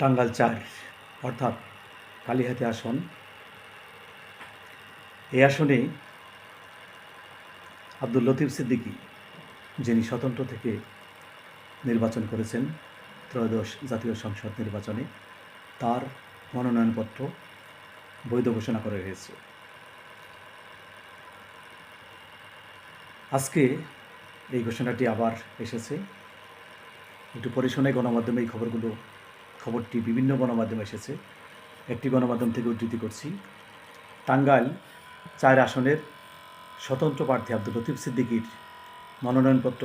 টাঙ্গাল চার, অর্থাৎ কালীহাতি আসন। এই আসনে আব্দুল লতিফ সিদ্দিকী, যিনি স্বতন্ত্র থেকে নির্বাচন করেছেন, ত্রয়োদশ জাতীয় সংসদ নির্বাচনে, তার মনোনয়নপত্র বৈধ ঘোষণা করা হয়েছে আজকে এই ঘোষণাটি আবার এসেছে। একটু পরিশোনায় গণমাধ্যমে এই খবরগুলো খবরটি বিভিন্ন গণমাধ্যমে এসেছে। একটি গণমাধ্যম থেকে উদ্ধৃতি করছি। টাঙ্গাইল চার আসনের স্বতন্ত্র প্রার্থী আব্দুল লতিফ সিদ্দিকীর মনোনয়নপত্র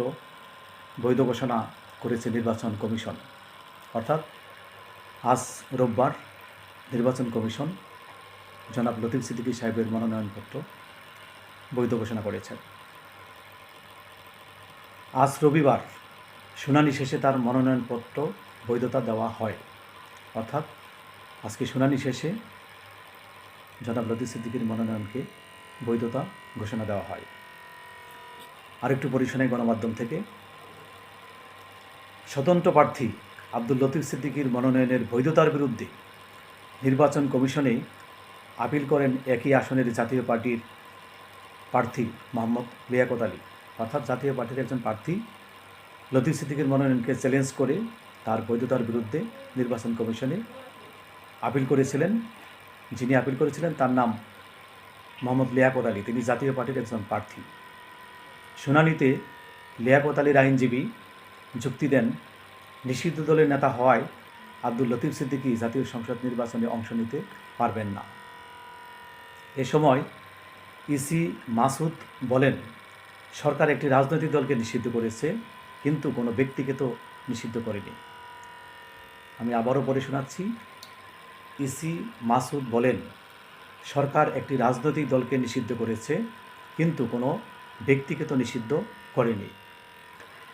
বৈধ ঘোষণা করেছে নির্বাচন কমিশন। অর্থাৎ আজ রোববার নির্বাচন কমিশন জনাব লতিফ সিদ্দিকী সাহেবের মনোনয়নপত্র বৈধ ঘোষণা করেছেন আজ রবিবার শুনানি শেষে তার মনোনয়নপত্র বৈধতা দেওয়া হয়। অর্থাৎ আজকে শুনানি শেষে জনাব লতিফ সিদ্দিকীর মনোনয়নকে বৈধতা ঘোষণা দেওয়া হয়। আরেকটু পরিশোনায় গণমাধ্যম থেকে, স্বতন্ত্র প্রার্থী আব্দুল লতিফ সিদ্দিকীর মনোনয়নের বৈধতার বিরুদ্ধে নির্বাচন কমিশনে আপিল করেন একই আসনের জাতীয় পার্টির প্রার্থী মোহাম্মদ লিয়াকত আলী। অর্থাৎ জাতীয় পার্টির একজন প্রার্থী লতিফ সিদ্দিকীর মনোনয়নকে চ্যালেঞ্জ করে বৈধতার বিরুদ্ধে নির্বাচন কমিশনে আপিল করেছিলেন। যিনি আপিল করেছিলেন তার নাম মোহাম্মদ লিয়াকত আলী। তিনি জাতীয় পার্টির একজন প্রার্থী। শুনানিতে লিয়াকত আলীর আইনজীবী যুক্তি দেন, নিষিদ্ধ দলের নেতা হওয়ায় আব্দুল লতিফ সিদ্দিকী জাতীয় সংসদ নির্বাচনে অংশ নিতে পারবেন না। এ সময় ইসি মাসুদ বলেন, সরকার একটি রাজনৈতিক দলকে নিষিদ্ধ করেছে, কিন্তু কোনো ব্যক্তিকে তো নিষিদ্ধ করেনি। আমি আবারও পড়ে শোনাচ্ছি। ইসি মাসুদ বলেন, সরকার একটি রাজনৈতিক দলকে নিষিদ্ধ করেছে, কিন্তু কোনো ব্যক্তিকে তো নিষিদ্ধ করেনি।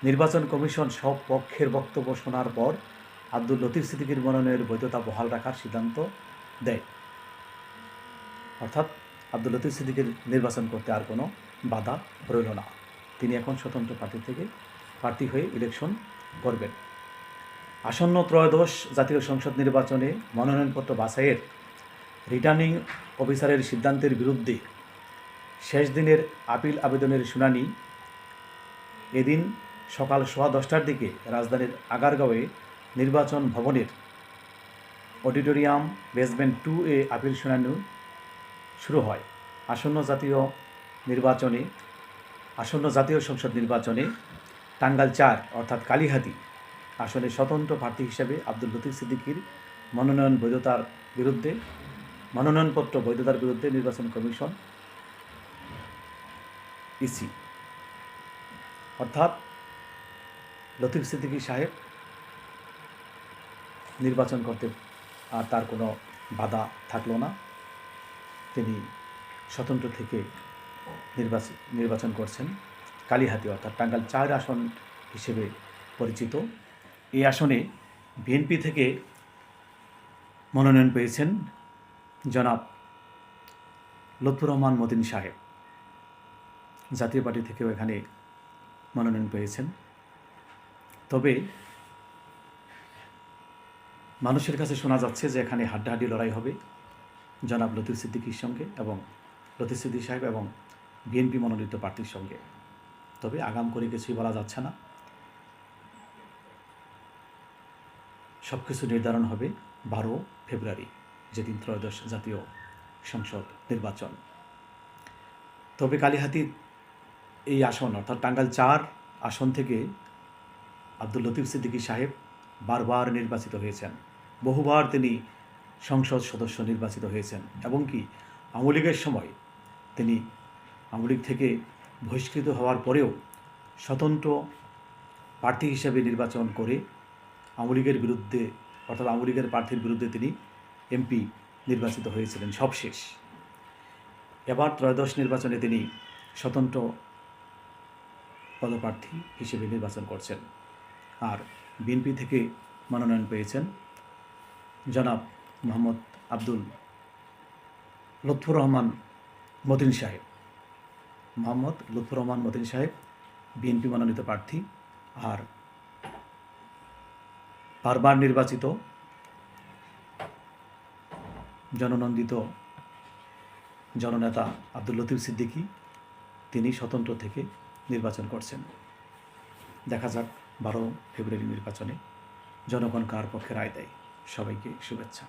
নির্বাচন কমিশন সব পক্ষের বক্তব্য শোনার পর আব্দুল লতিফ সিদ্দিকীর মনোনয়নের বৈধতা বহাল রাখার সিদ্ধান্ত দেয়। অর্থাৎ আব্দুল লতিফ সিদ্দিকীর নির্বাচন করতে আর কোনো বাধা রইল না। তিনি এখন স্বতন্ত্র প্রার্থী থেকে প্রার্থী হয়ে ইলেকশন করবেন। আসন্ন ত্রয়োদশ জাতীয় সংসদ নির্বাচনে মনোনয়নপত্র বাছাইয়ের রিটার্নিং অফিসারের সিদ্ধান্তের বিরুদ্ধে শেষ দিনের আপিল আবেদনের শুনানি। এদিন সকাল সোয়া দশটার দিকে রাজধানীর আগারগাঁওয়ে নির্বাচন ভবনের auditorium basement two A appeal শুনানি শুরু হয়। আসন্ন জাতীয় নির্বাচনে, আসন্ন জাতীয় সংসদ নির্বাচনে টাঙ্গাল চার, অর্থাৎ কালীহাতি আসনে স্বতন্ত্র প্রার্থী হিসেবে আব্দুল লতিফ সিদ্দিকীর মনোনয়ন বৈধতার বিরুদ্ধে, মনোনয়নপত্র বৈধতার বিরুদ্ধে নির্বাচন কমিশন ইসি। অর্থাৎ লতিফ সিদ্দিকী সাহেব নির্বাচন করতে আর তার কোনো বাধা থাকল না। তিনি স্বতন্ত্র থেকে নির্বাচন নির্বাচন করছেন। কালীহাতি অর্থাৎ টাঙ্গাইল চার আসন হিসেবে পরিচিত। এই আসনে বিএনপি থেকে মনোনয়ন পেয়েছেন জনাব লুৎফুর রহমান মতিন সাহেব। জাতীয় পার্টি থেকেও এখানে মনোনয়ন পেয়েছেন। তবে মানুষের কাছে শোনা যাচ্ছে যে এখানে হাড্ডাহাড্ডি লড়াই হবে জনাব লতিফ সিদ্দিকির সঙ্গে এবং লতিফ সিদ্দিক সাহেব এবং বিএনপি মনোনীত প্রার্থীর সঙ্গে। তবে আগাম করে কিছুই বলা যাচ্ছে না। সব কিছু নির্ধারণ হবে বারো ফেব্রুয়ারি, যেদিন ত্রয়োদশ জাতীয় সংসদ নির্বাচন। তবে কালীহাতির এই আসন, অর্থাৎ টাঙ্গাইল চার আসন থেকে আব্দুল লতিফ সিদ্দিকী সাহেব বারবার নির্বাচিত হয়েছেন। বহুবার তিনি সংসদ সদস্য নির্বাচিত হয়েছেন এবং কি, আওয়ামী লীগের সময় তিনি আওয়ামী লীগ থেকে বহিষ্কৃত হওয়ার পরেও স্বতন্ত্র প্রার্থী হিসেবে নির্বাচন করে আওয়ামী লীগের বিরুদ্ধে, অর্থাৎ আওয়ামী লীগের প্রার্থীর বিরুদ্ধে তিনি এমপি নির্বাচিত হয়েছিলেন। সবশেষ। এবার ত্রয়োদশ নির্বাচনে তিনি স্বতন্ত্র পদপ্রার্থী হিসেবে নির্বাচন করছেন। আর বিএনপি থেকে মনোনয়ন পেয়েছেন জনাব মোহাম্মদ আব্দুল লুৎফুর রহমান মতিন সাহেব। মোহাম্মদ লুৎফুর রহমান মতিন সাহেব বিএনপি মনোনীত প্রার্থী। আর বারবার নির্বাচিত, জননন্দিত জননেতা আব্দুল লতিফ সিদ্দিকী, তিনি স্বতন্ত্র থেকে নির্বাচন করছেন। দেখা যাক বারো ফেব্রুয়ারি নির্বাচনে জনগণ কার পক্ষে রায় দেয়। সবাইকে শুভেচ্ছা।